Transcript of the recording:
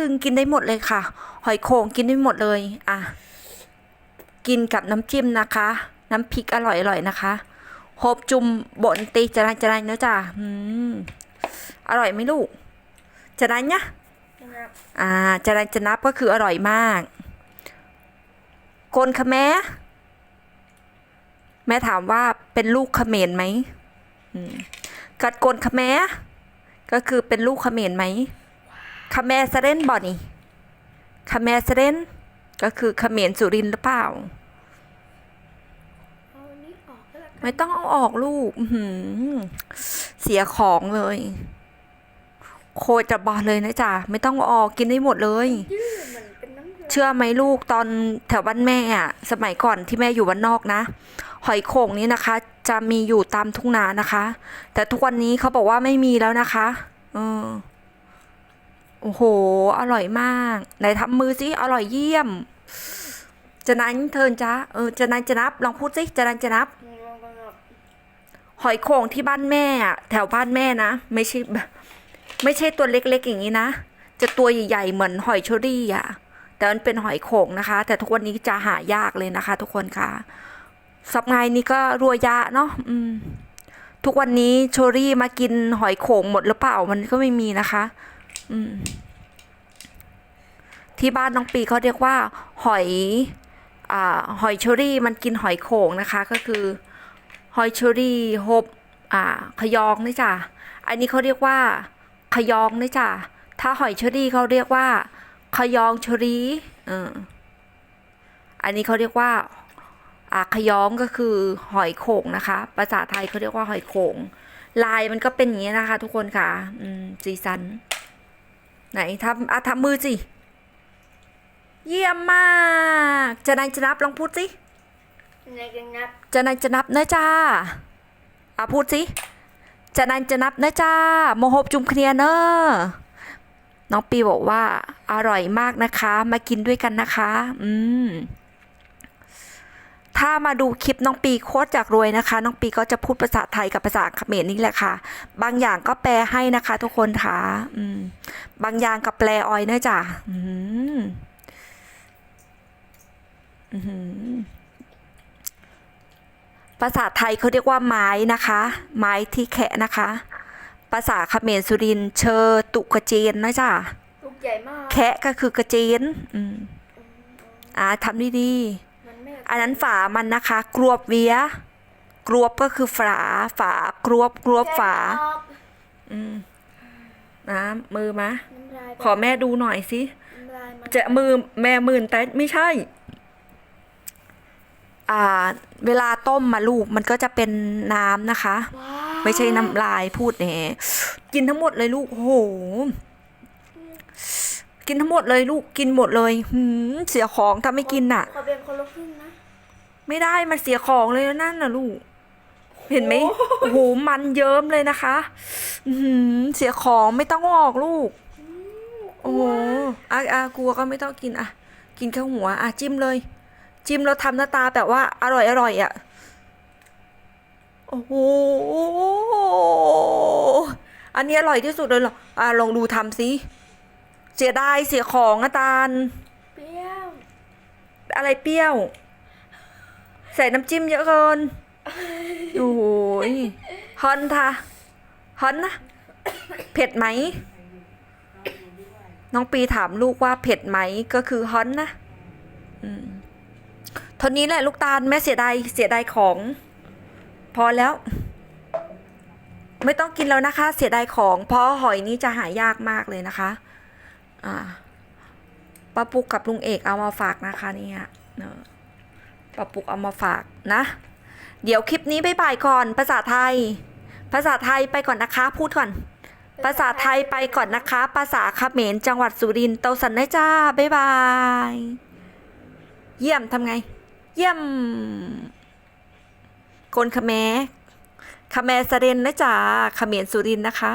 ดึงกินได้หมดเลยค่ะ หอยโข่งกินได้หมดเลยอะกินกับน้ำจิ้มนะคะ น้ำพริกอร่อยๆนะคะโฮบจุ่มบนตีจะได้จะได้เนื้อะจ้ะอืมอร่อยไหมลูก จะได้เนี่ยนะครับอ่าจะได้จะนับก็คืออร่อยมากโกนขะแม้แม่ถามว่าเป็นลูกเขมรไหมอืมกัดโกนขะแม้ก็คือเป็นลูกเขมรไหม ขะแมสเรนบ่นี่ขะแมสเรนก็คือเขมรสุรินหรือเปล่า เอาอันนี้ออกก็แล้วกันไม่ต้องเอาออกลูกอื้อหือเสียของเลย โคตรจะบอกเลยนะจ๊ะไม่ต้องเอาออกกินได้หมดเลย ยืดเหมือนเป็นน้ำเหลือเชื่อไหมลูกตอนแถวบ้านแม่อะสมัยก่อนที่แม่อยู่บ้านนอกนะ หอยโข่งนี้นะคะ จะมีอยู่ตามทุ่งนานะคะ แต่ทุกวันนี้เขาบอกว่าไม่มีแล้วนะคะ เออ โอ้โห อร่อยมาก ไหนทำมือสิ อร่อยเยี่ยม จะนั้นเทินจ้าเออ จะนั้นจะนับ ลองพูดสิจะนั้นจะนับ หอยโข่งที่บ้านแม่อะแถวบ้านแม่นะ ไม่ใช่ไม่ใช่ตัวเล็กๆอย่างนี้นะ จะตัวใหญ่ๆเหมือนหอยเชอรี่อะแต่มันเป็นหอยโข่งนะคะ แต่ทุกวันนี้จะหายากเลยนะคะ ทุกคนค่ะสับไงนี้ก็รัวยะเนาะอืม ทุกวันนี้เชอรี่มากินหอยโข่งหมดหรือเปล่ามันก็ไม่มีนะคะ ที่บ้านน้องปีเขาเรียกว่า หอยอหอยเชอรี่มันกินหอยโข่งนะคะ ก็คือ หอยเชอรี่ฮบอ่าขยองนี่จ้ะอันนี้เขาเรียกว่า ขยองนี่จ้ะถ้าหอยเชอรี่เขาเรียกว่า ขยองเชอรี่อออันนี้เขาเรียกว่าอ่าขยองก็คือหอยโข่งนะคะ ภาษาไทยเขาเรียกว่าหอยโข่งลายมันก็เป็นอย่างนี้นะคะ ทุกคนค่ะ อืมสีสัน ไหนทำอะทำมือสิ เยี่ยมมาก จะนายจะนับลองพูดสิในกันนับจะนันจะนับนะจ้าอะพูดสิจะนันจะนับนะจ้าโมโหบจุมเคลียร์เนอะน้องปีบอกว่า อร่อยมากนะคะ มากินด้วยกันนะคะ อืม ถ้ามาดูคลิปน้องปีโคตรจากรวยนะคะ น้องปีก็จะพูดภาษาไทยกับภาษาเขมรนี่แหละค่ะ บางอย่างก็แปลให้นะคะ ทุกคนค่ะอืมบางอย่างกับแปลออยเนอะจ้ะอืมอือหือภาษาไทยเขาเรียกว่าไม้นะคะ ไม้ที่แคะนะคะ ภาษาเขมรสุรินทร์เชอตุกระเจนนะจ๊ะลูกใหญ่มากแคะก็คือกระเจน อืมอ่าทำดีมันไม่ๆ อันนั้นฝามันนะคะ กรวบเวียกรวบก็คือฝา ฝากรวบกรวบฝาแกะออกอืมนะมือมะน้ำลายขอแม่ดูหน่อยสิน้ำลายมันจะมือแม่มื่นแต่ไม่ใช่ อ่า เวลาต้มมาลูกมันก็จะเป็นน้ำนะคะว้าวไม่ใช่น้ำลายพูดแหนกินทั้งหมดเลยลูกโอ้โห กินทั้งหมดเลยลูกกินหมดเลยหืมเสียของถ้าไม่กินน่ะ ขอเป็นคนละครึ่งนะ ไม่ได้มันเสียของเลยนะนั่นน่ะลูก เห็นไหมโอ้โหมันเยิ้มเลยนะคะอื้อหือเสียของไม่ต้องออกลูก โอ้โหอะอะกลัวก็ไม่ต้องกินอะ กินแค่หัวอะจิ้มเลย จิ้มแล้วทำหน้าตาแบบว่าอร่อยอร่อยอะโอ้โห อันนี้อร่อยที่สุดเลยเหรออะลองดูทำสิ เสียดายเสียของอะตาลเปรี้ยวอะไรเปรี้ยว ใส่น้ำจิ้มเยอะเกินโอ้โหยฮอนทะฮอนนะ เผ็ดไหม น้องปีถามลูกว่าเผ็ดไหมก็คือฮอนนะอืมเทนนี้แหละลูกตาลแม่เสียดายเสียดายของ พอแล้ว ไม่ต้องกินแล้วนะคะ เสียดายของ เพราะหอยนี้จะหายากมากเลยนะคะ อ่าป้าปุกกับลุงเอกเอามาฝากนะคะเนี่ยเนอะป้าปุกเอามาฝากนะ เดี๋ยวคลิปนี้บายบายก่อน ภาษาไทย ภาษาไทยไปก่อนนะคะ พูดก่อน ภาษาไทยไปก่อนนะคะ ภาษาเขมรจังหวัดสุรินทร์เตาสันนะจ้าบายบาย เยี่ยมทำไง เยี่ยม คนเขมรเขมรสเรนนะจ้าเขมรสุรินทร์นะคะ